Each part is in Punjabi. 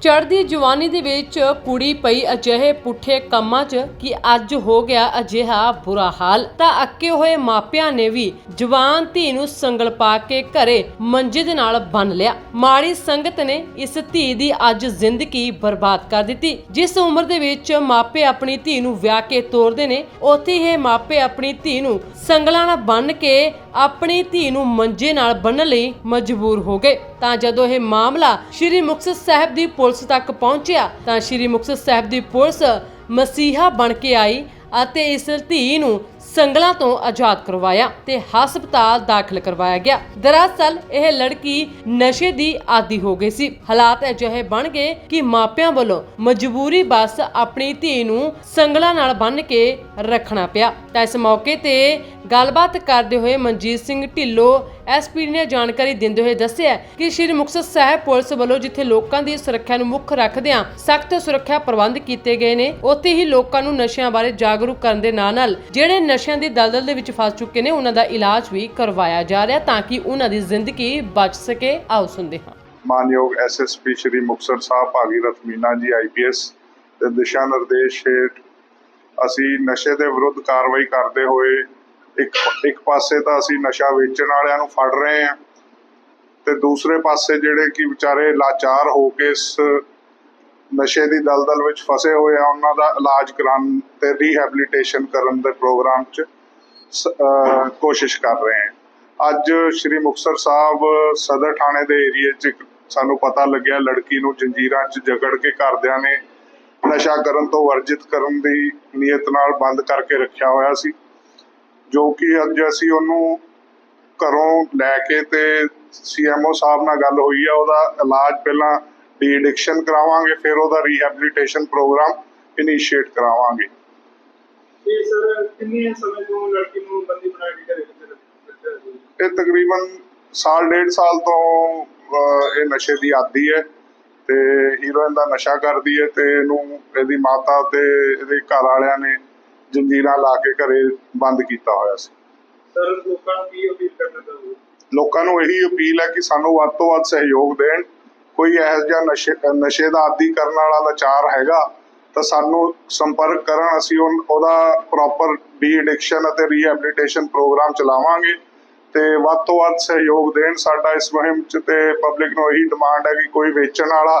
ਚੜ੍ਹਦੀ ਜਵਾਨੀ ਦੇ ਵਿੱਚ ਕੁੜੀ ਪਈ ਅਜਿਹੇ ਪੁੱਠੇ ਕੰਮਾਂ 'ਚ ਕਿ ਅੱਜ ਹੋ ਗਿਆ ਅਜਿਹਾ ਬੁਰਾ ਹਾਲ। ਤਾਂ ਅੱਕੇ ਹੋਏ ਮਾਪਿਆਂ ਨੇ ਵੀ ਜਵਾਨ ਧੀ ਨੂੰ ਸੰਗਲ ਪਾ ਕੇ ਘਰੇ ਮੰਜੇ ਦੇ ਨਾਲ ਬੰਨ ਲਿਆ। ਮਾੜੀ ਸੰਗਤ ਨੇ ਇਸ ਧੀ ਦੀ ਅੱਜ ਜ਼ਿੰਦਗੀ ਬਰਬਾਦ ਕਰ ਦਿੱਤੀ। ਜਿਸ ਉਮਰ ਦੇ ਵਿੱਚ ਮਾਪੇ ਆਪਣੀ ਧੀ ਨੂੰ ਵਿਆਹ ਕੇ ਤੋਰਦੇ ਨੇ, ਉੱਥੇ ਹੀ ਇਹ ਮਾਪੇ ਆਪਣੀ ਧੀ ਨੂੰ ਸੰਗਲਾਂ ਨਾਲ ਬੰਨ ਕੇ ਆਪਣੀ ਧੀ ਨੂੰ ਮੰਜੇ ਨਾਲ ਬੰਨ੍ਹਣ ਲਈ ਮਜਬੂਰ ਹੋ ਗਏ। ਤਾਂ ਜਦੋਂ ਇਹ ਮਾਮਲਾ ਸ਼੍ਰੀ ਮੁਕਤਸਰ ਸਾਹਿਬ ਦੀ ਪੁਲਿਸ ਤੱਕ ਪਹੁੰਚਿਆ, ਤਾਂ ਸ਼੍ਰੀ ਮੁਕਤਸਰ ਸਾਹਿਬ ਦੀ ਪੁਲਿਸ ਮਸੀਹਾ ਬਣ ਕੇ ਆਈ ਅਤੇ ਇਸ ਧੀ ਨੂੰ ਸੰਗਲਾਂ ਤੋਂ ਆਜ਼ਾਦ ਕਰਵਾਇਆ ਤੇ ਹਸਪਤਾਲ ਦਾਖਲ ਕਰਵਾਇਆ ਗਿਆ। ਦਰਅਸਲ, ਇਹ ਲੜਕੀ ਨਸ਼ੇ ਦੀ ਆਦੀ ਹੋ ਗਈ ਸੀ। ਹਾਲਾਤ ਅਜਿਹੇ ਬਣ ਗਏ ਕਿ ਮਾਪਿਆਂ ਵੱਲੋਂ ਮਜਬੂਰੀ ਬਸ ਆਪਣੀ ਧੀ ਨੂੰ ਸੰਗਲਾਂ ਨਾਲ ਬੰਨ ਕੇ ਰੱਖਣਾ ਪਿਆ। ਤਾਂ ਇਸ ਮੌਕੇ ਤੇ ਗੱਲਬਾਤ ਕਰਦੇ ਹੋਏ ਮਨਜੀਤ ਸਿੰਘ ਢਿੱਲੋਂ ਐਸਪੀ ਨੇ ਜਾਣਕਾਰੀ ਦਿੰਦੇ ਹੋਏ ਦੱਸਿਆ ਕਿ ਸ਼੍ਰੀ ਮੁਕਤਸਰ ਸਾਹਿਬ ਪੁਲਿਸ ਵੱਲੋਂ ਜਿੱਥੇ ਲੋਕਾਂ ਦੀ ਸੁਰੱਖਿਆ ਨੂੰ ਮੁੱਖ ਰੱਖਦਿਆਂ ਸਖਤ ਸੁਰੱਖਿਆ ਪ੍ਰਬੰਧ ਕੀਤੇ ਗਏ ਨੇ, ਉੱਥੇ ਹੀ ਲੋਕਾਂ ਨੂੰ ਨਸ਼ਿਆਂ ਬਾਰੇ ਜਾਗਰੂਕ ਕਰਨ ਦੇ ਨਾਲ ਨਾਲ ਜਿਹੜੇ ਨਸ਼ਿਆਂ ਦੀ ਦਲਦਲ ਦੇ ਵਿੱਚ ਫਸ ਚੁੱਕੇ ਨੇ, ਉਹਨਾਂ ਦਾ ਇਲਾਜ ਵੀ ਕਰਵਾਇਆ ਜਾ ਰਿਹਾ ਤਾਂ ਕਿ ਉਹਨਾਂ ਦੀ ਜ਼ਿੰਦਗੀ ਬਚ ਸਕੇ। ਆਓ ਸੁਣਦੇ ਹਾਂ। ਮਾਨਯੋਗ ਐਸਐਸਪੀ ਸ਼੍ਰੀ ਮੁਕਤਸਰ ਸਾਹਿਬ ਭਾਗੀਰਥ ਮੀਨਾ ਜੀ ਆਈਪੀਐਸ ਦੇ ਦਿਸ਼ਾ ਨਿਰਦੇਸ਼ ਹੇਠ ਅਸੀਂ ਨਸ਼ੇ ਦੇ ਵਿਰੁੱਧ ਕਾਰਵਾਈ ਕਰਦੇ ਹੋਏ ਇੱਕ ਇੱਕ ਪਾਸੇ ਤਾਂ ਅਸੀਂ ਨਸ਼ਾ ਵੇਚਣ ਵਾਲਿਆਂ ਨੂੰ ਫੜ ਰਹੇ ਹਾਂ ਤੇ ਦੂਸਰੇ ਪਾਸੇ ਜਿਹੜੇ ਕਿ ਵਿਚਾਰੇ ਲਾਚਾਰ ਹੋ ਕੇ ਇਸ ਨਸ਼ੇ ਦੀ ਦਲਦਲ ਵਿੱਚ ਫਸੇ ਹੋਏ ਆ, ਉਹਨਾਂ ਦਾ ਇਲਾਜ ਕਰਾਉਣ ਤੇ ਰੀਹੈਬਿਲਿਟੇਸ਼ਨ ਕਰਨ ਦੇ ਪ੍ਰੋਗਰਾਮ 'ਚ ਅਹ ਕੋਸ਼ਿਸ਼ ਕਰ ਰਹੇ ਹਾਂ। ਅੱਜ ਸ਼੍ਰੀ ਮੁਕਤਸਰ ਸਾਹਿਬ ਸਦਰ ਥਾਣੇ ਦੇ ਏਰੀਏ 'ਚ ਇੱਕ ਸਾਨੂੰ ਪਤਾ ਲੱਗਿਆ ਲੜਕੀ ਨੂੰ ਜੰਜੀਰਾਂ 'ਚ ਜਕੜ ਕੇ ਘਰਦਿਆਂ ਨੇ ਨਸ਼ਾ ਕਰਨ ਤੋਂ ਵਰਜਿਤ ਕਰਨ ਦੀ ਨੀਅਤ ਨਾਲ ਬੰਦ ਕਰਕੇ ਰੱਖਿਆ ਹੋਇਆ ਸੀ। ਜੋ ਕਿ ਅੱਜ ਅਸੀਂ ਉਹਨੂੰ ਘਰੋਂ ਲੈ ਕੇ ਤੇ ਸੀਐਮਓ ਸਾਹਿਬ ਨਾਲ ਗੱਲ ਹੋਈ ਆ ਉਹਦਾ ਇਲਾਜ ਪਹਿਲਾਂ ਡੀ ਐਡਿਕਸ਼ਨ ਕਰਾਵਾਂਗੇ ਫਿਰ ਉਹਦਾ ਰੀਹੈਬਿਲਿਟੇਸ਼ਨ ਪ੍ਰੋਗਰਾਮ ਇਨੀਸ਼ੀਏਟ ਕਰਾਵਾਂਗੇ। ਇਹ ਸਰ ਕਿੰਨੇ ਸਮੇਂ ਤੋਂ ਲੜਕੀ ਨੂੰ ਬੰਦੀ ਬਣਾ ਕੇ ਘਰੇ ਇਹ ਤਕਰੀਬਨ ਸਾਲ ਡੇਢ ਸਾਲ ਤੋਂ ਇਹ ਨਸ਼ੇ ਦੀ ਆਦੀ ਹੈ ਤੇ ਹੀਰੋਇਨ ਦਾ ਨਸ਼ਾ ਕਰਦੀ ਹੈ ਤੇ ਇਹਨੂੰ ਇਹਦੀ ਮਾਤਾ ਤੇ ਇਹਦੇ ਘਰ ਵਾਲਿਆਂ ਨੇ ਜੰਜੀਰਾਂ ਲਾ ਕੇ ਘਰੇ ਬੰਦ ਕੀਤਾ ਹੋਇਆ ਸੀ। ਸਰ ਲੋਕਾਂ ਨੂੰ ਕੀ ਅਪੀਲ ਕਰਨਾ ਚਾਹੋਗੇ? ਲੋਕਾਂ ਨੂੰ ਇਹੀ ਅਪੀਲ ਹੈ ਕਿ ਸਾਨੂੰ ਵੱਧ ਤੋਂ ਵੱਧ ਸਹਿਯੋਗ ਦੇਣ। ਕੋਈ ਇਹੋ ਜਿਹਾ ਨਸ਼ੇ ਨਸ਼ੇ ਦਾ ਆਦੀ ਕਰਨ ਵਾਲਾ ਲਾਚਾਰ ਹੈਗਾ ਤਾਂ ਸਾਨੂੰ ਸੰਪਰਕ ਕਰਨ ਅਸੀਂ ਉਹਦਾ ਪ੍ਰੋਪਰ ਡੀ ਐਡਿਕਸ਼ਨ ਅਤੇ ਰੀਹੈਬਿਲਿਟੇਸ਼ਨ ਪ੍ਰੋਗਰਾਮ ਚਲਾਵਾਂਗੇ ਤੇ ਵੱਧ ਤੋਂ ਵੱਧ ਸਹਿਯੋਗ ਦੇਣ। ਸਾਡਾ ਇਸ ਮੁਹਿੰਮ 'ਚ ਤੇ ਪਬਲਿਕ ਨੂੰ ਇਹੀ ਡਿਮਾਂਡ ਹੈ ਕਿ ਕੋਈ ਵੇਚਣ ਵਾਲਾ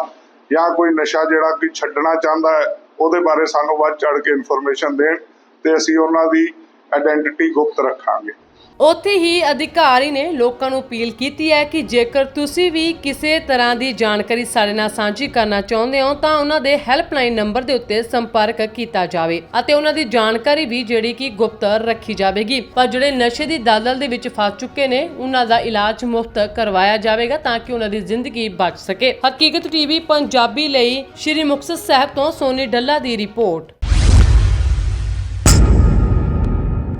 ਜਾਂ ਕੋਈ ਨਸ਼ਾ ਜਿਹੜਾ ਕਿ ਛੱਡਣਾ ਚਾਹੁੰਦਾ ਹੈ ਉਹਦੇ ਬਾਰੇ ਸਾਨੂੰ ਵੱਧ ਚੜ ਕੇ ਇਨਫੋਰਮੇਸ਼ਨ ਦੇਣ। ਤੇ ਅਸੀਂ ਉਹਨਾਂ ਦੀ ਆਇਡੈਂਟੀਟੀ ਗੁਪਤ ਰੱਖਾਂਗੇ। ਉੱਥੇ ਹੀ ਅਧਿਕਾਰੀ ਨੇ ਲੋਕਾਂ ਨੂੰ ਅਪੀਲ ਕੀਤੀ ਹੈ ਕਿ ਜੇਕਰ ਤੁਸੀਂ ਵੀ ਕਿਸੇ ਤਰ੍ਹਾਂ ਦੀ ਜਾਣਕਾਰੀ ਸਾਡੇ ਨਾਲ ਸਾਂਝੀ ਕਰਨਾ ਚਾਹੁੰਦੇ ਹੋ, ਤਾਂ ਉਹਨਾਂ ਦੇ ਹੈਲਪਲਾਈਨ ਨੰਬਰ ਦੇ ਉੱਤੇ ਸੰਪਰਕ ਕੀਤਾ ਜਾਵੇ ਅਤੇ ਉਹਨਾਂ ਦੀ ਜਾਣਕਾਰੀ ਵੀ ਜਿਹੜੀ ਕਿ ਗੁਪਤ ਰੱਖੀ ਜਾਵੇਗੀ। ਪਰ ਜਿਹੜੇ ਨਸ਼ੇ ਦੀ ਦਲਦਲ ਦੇ ਵਿੱਚ ਫਸ ਚੁੱਕੇ ਨੇ, ਉਹਨਾਂ ਦਾ ਇਲਾਜ ਮੁਫਤ ਕਰਵਾਇਆ ਜਾਵੇਗਾ ਤਾਂ ਕਿ ਉਹਨਾਂ ਦੀ ਜ਼ਿੰਦਗੀ ਬਚ ਸਕੇ। ਹਕੀਕਤ ਟੀਵੀ ਪੰਜਾਬੀ ਲਈ ਸ਼੍ਰੀ ਮੁਕਤਸਰ ਸਾਹਿਬ ਤੋਂ ਸੋਨੀ ਡੱਲਾ ਦੀ ਰਿਪੋਰਟ।